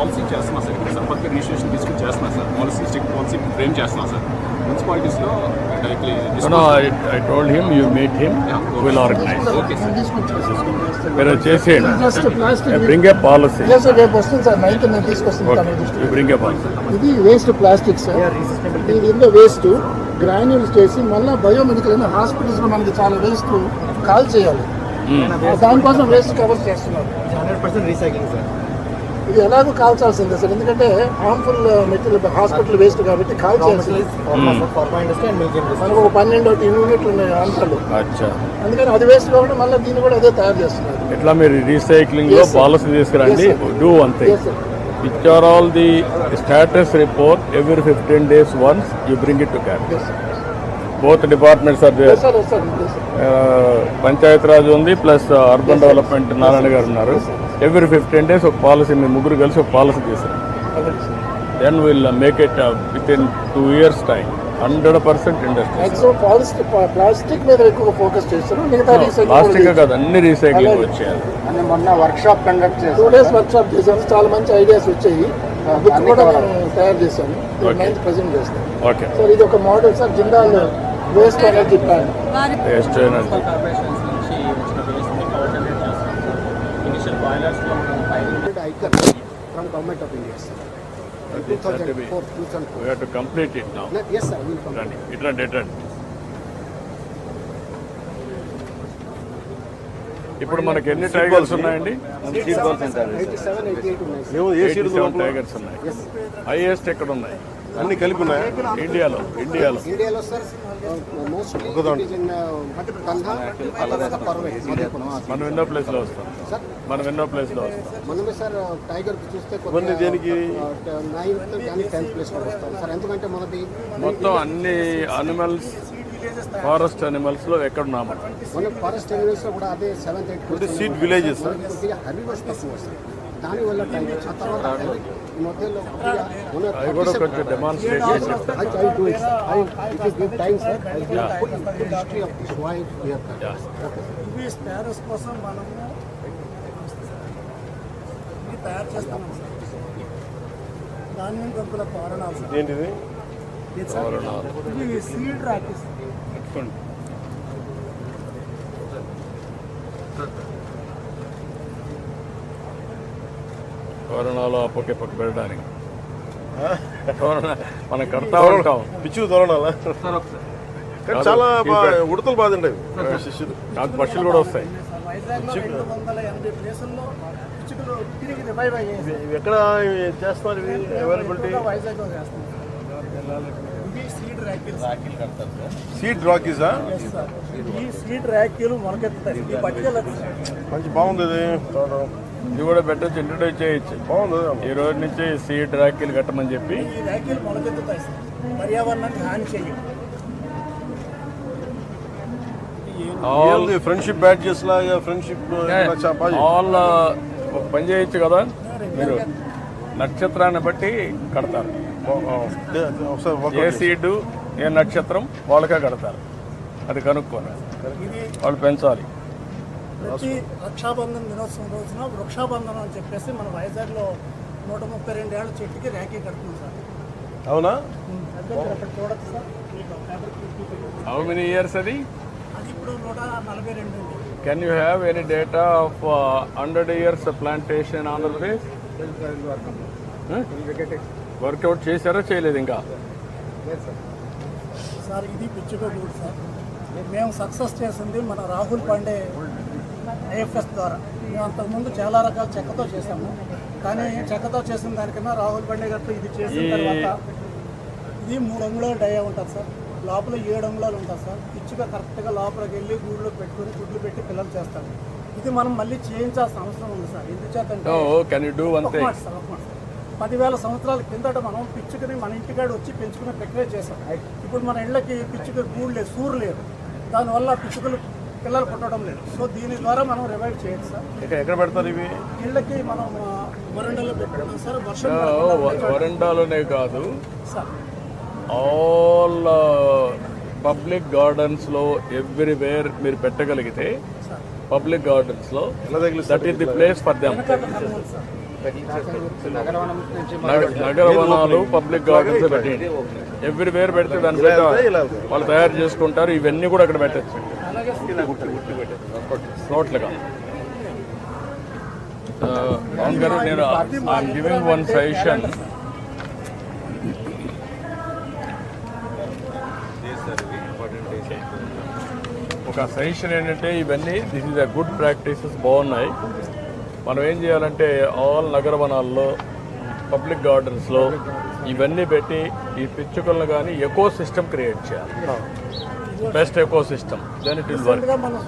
Policy చేస్తున్నా sir. ఇక్కడ సంపత్తి రిజిస్ట్రేషన్ తీసుకుని చేస్తున్నా sir. Policy strict policy frame చేస్తున్నా sir. మున్సిపాలిటీస్లో directly No, no, I, I told him, you meet him, we'll organize. Okay sir మీరు చేసేయండి. Just plastic bring a policy sir రేపు వస్తుంది సార్ నైన్త్ నేను తీసుకొస్తాను బ్రింగ్ ఏ పాలసీ ఇది waste plastic sir ఇది waste granules చేసి మళ్ళీ బయోమెడికల్ అయిన హాస్పిటల్స్లో మనకి చాలా వేస్ట్ కాల్ చేయాలి. దానికోసం వేస్ట్ కవర్ చేస్తున్నారు. హండ్రెడ్ పర్సెంట్ రీసైక్లింగ్ సార్ ఇది ఎలాగో కాల్చాల్సిందే సార్ ఎందుకంటే హార్మ్ఫుల్ మెటీరియల్ హాస్పిటల్ వేస్ట్ కాబట్టి కాల్ చేయాల్సింది pharma industry and milk industry మనకు ఒక పన్నెండు యూనిట్లు ఉన్నాయి అచ్చా అందుకని అది వేస్ట్ కాబట్టి మళ్ళీ దీన్ని కూడా అదే తయారు చేస్తున్నారు ఎట్లా మీరు రీసైక్లింగ్లో. పాలసీ తీసుకురండి. Do one thing. Which are all the status report every fifteen days once you bring it to cab Yes, sir. Both departments are there Yes, sir, yes, sir, yes, sir. Panchayat Raj ఉంది plus urban development Narayana garu ఉన్నారు every fifteen days ఒక policy మీ ముగ్గురు కలిసి ఒక policy sir. Then will make it with in two years time hundred percent industry పాలిస్టిక్ plastic మీద ఎక్కువ focus చేస్తారు మిగతా ప్లాస్టిక్ కాదు అన్ని రీసైక్లింగ్ వచ్చేయాలి. అని మొన్న workshop conduct two days workshop చేశాను చాలా మంచి ఐడియాస్ వచ్చాయి. బుక్ కూడా నేను తయారు చేశాను. నైన్త్ ప్రజెంట్ చేస్తాను ఓకే సార్ ఇది ఒక model sir Jindal waste energy plant waste energy చేస్తాం ఇనిషియల్ బాయిలర్స్లో మనం పైన ఐకర్ from government of India two thousand four two thousand we to complete it now four yes sir will రండి ఇట్రండి ఇట్రండి ఇప్పుడు మనకి ఎన్ని టైగర్స్ ఉన్నాయండి? టైగర్స్ ఉన్నాయి హైయెస్ట్ ఎక్కడ ఉన్నాయి. అన్ని కలిపి ఉన్నాయా ఇండియాలో ఇండియాలో. ఇండియాలో సార్ మోస్ట్లీ మనం ఎన్నో ప్లేస్లో వస్తాం. సార్ మనం ఎన్నో ప్లేస్లో వస్తాం. మనమే సార్ టైగర్ చూస్తే ఇవన్నీ దేనికి? నైన్త్ కానీ టెన్త్ ప్లేస్లో వస్తాం సార్. ఎందుకంటే మనది మొత్తం అన్ని అనిమల్స్ ఫారెస్ట్ అనిమల్స్లో ఎక్కడ ఉన్నాం మనం? మన ఫారెస్ట్ ఏరియాస్లో కూడా అదే సెవెంత్ ఎయిత్ సీడ్ విలేజెస్ తక్కువ వస్తాయి దానివల్ల టైగర్ ఆ తర్వాత ఈ మధ్యలో అవి కూడా కొంచెం డెమాన్స్ట్రేట్ చేసి I, I do it. I, it is give time, sir. I will put the history of this why here. ఇవి స్పారస్ కోసం మనము ఇవి తయారు చేస్తున్నాం సార్ ధాన్యం గంపుల కారణాలు సార్ ఏంటిది? ఇవి సీడ్ రాకేస్ పెట్టుకోండి. కరోనాలో అప్పకే పక్క పెట్టడానికి. మనం కడతా ఉంటాం. పిచ్చి తోరణాలా? చాలా బా- ఉడతలు బాధ ఉంటాయి శిష్యులు. నాకు పక్షులు కూడా వస్తాయి. ఎక్కడ చేస్తున్నారు ఇవి? అవైలబిలిటీ సీడ్ రాకీసా సీడ్ ఈ పట్టుకెళ్ళదు మంచి బాగుంది ఇది. ఇది కూడా పెట్టచ్చు ఇంట్రడ్యూస్ చేయొచ్చు. బాగుంది ఈ రోజు నుంచి సీడ్ రాఖీలు కట్టమని చెప్పి. ర్యాకిల్ ఫ్రెండ్షిప్ బ్యాడ్జెస్ లాగా ఫ్రెండ్షిప్ ఆల్ ఒక పని చేయొచ్చు కదా? మీరు నక్షత్రాన్ని బట్టి కడతారు. ఒకసారి ఏ workout చేసి. సీడు ఏ నక్షత్రం వాళ్ళకే కడతారు. అది కనుక్కోని వాళ్ళు పెంచాలి. ప్రతి రక్షాబంధన్ దినోత్సవం రోజున వృక్షాబంధనం అని చెప్పేసి మన వైజాగ్లో నూట ముప్పై రెండు ఏళ్ళ చెట్టుకి ర్యాకీ కడుతుంది సార్. అవునా? అక్కడ చూడొచ్చు సార్. హౌ మెనీ ఇయర్స్ అది? అది ఇప్పుడు నూట నలభై రెండు can you have any data of hundred years plantation Andhra Pradesh workout చేశారా చేయలేదు ఇంకా? సార్ ఇది పిచ్చుక గూడు సార్. మేము సక్సెస్ చేసింది మన రాహుల్ పాండే ఐఎఫ్ఎస్ ద్వారా. మేము అంతకుముందు చాలా రకాల చెక్కతో చేసాము కానీ చెక్కతో చేసిన దానికన్నా రాహుల్ పాండే గారితో ఇది చేసిన తర్వాత ఇది మూడు అంగుళాలు డయా ఉంటుంది సార్. లోపల ఏడు అంగుళాలు ఉంటుంది సార్. పిచ్చుక కరెక్ట్గా లోపలికి వెళ్ళి గూడులో పెట్టుకుని గుడ్లు పెట్టి పిల్లలు చేస్తారు. ఇది మనం మళ్ళీ చేయించాల్సిన అవసరం ఉంది సార్. ఎందుచేతంటే మాట సార్. పదివేల సంవత్సరాల కిందట మనం పిచ్చుకని మన ఇంటికాడ వచ్చి పెంచుకునే ప్రక్రియ చేసాం ఇప్పుడు మన ఇళ్ళకి పిచ్చుక గూడు లేదు సూరు లేదు. దానివల్ల పిచ్చుకలు పిల్లలు పుట్టడం లేదు. సో దీని ద్వారా మనం రివైవ్ చేయొచ్చు సార్. ఇక్కడ ఎక్కడ పెడతారు ఇవి? ఇళ్ళకి మనం వరండాలో పెట్టుకున్నాం సార్. వర్షం వరండాలోనే కాదు. సార్. ఆల్ పబ్లిక్ గార్డెన్స్లో ఎవ్రీవేర్ మీరు పెట్టగలిగితే పబ్లిక్ గార్డెన్స్లో that is the place for them వెనకాల కనుగొని సార్. నగ- నగర వనాలు పబ్లిక్ గార్డెన్స్ పెట్టండి. ఎవ్రీవేర్ పెడితే దాని మీద వాళ్ళు తయారు చేసుకుంటారు. ఇవన్నీ కూడా అక్కడ పెట్టచ్చు. పవన్ గారు నేను ఐఎమ్ గివింగ్ వన్ సజెషన్ ఒక సజెషన్ ఏంటంటే ఇవన్నీ this is a good practices బాగున్నాయి. మనం ఏం చేయాలంటే ఆల్ నగర వనాల్లో పబ్లిక్ గార్డెన్స్లో ఇవన్నీ పెట్టి ఈ పిచ్చుకలను కానీ ఎకో సిస్టమ్ క్రియేట్ చేయాలి. Best ecosystem then it will work